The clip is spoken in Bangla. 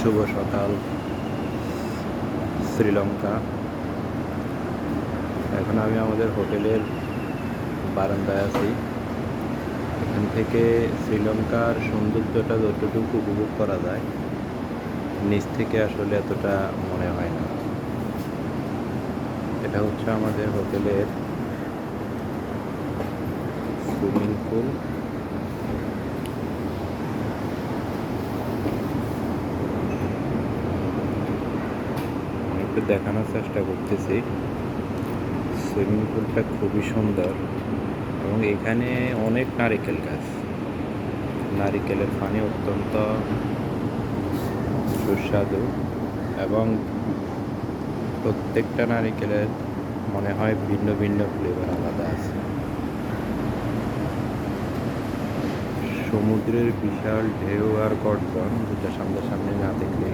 শুভ সকাল, শ্রীলঙ্কা। এখন আমি আমাদের হোটেলের বারান্দায় আছি। এখান থেকে শ্রীলঙ্কার সৌন্দর্যটা যতটুকু উপভোগ করা যায়, নিচ থেকে আসলে এতটা মনে হয় না। এটা হচ্ছে আমাদের হোটেলের সুইমিং পুল। একটু দেখানোর চেষ্টা করতেছি। সুইমিং পুলটা খুবই সুন্দর এবং এখানে অনেক নারিকেল গাছ। নারিকেলের পানি অত্যন্ত সুস্বাদু এবং প্রত্যেকটা নারিকেলের মনে হয় ভিন্ন ভিন্ন ফ্লেভার আলাদা আছে। সমুদ্রের বিশাল ঢেউ আর গর্জন যেটা সামনাসামনি না দেখলে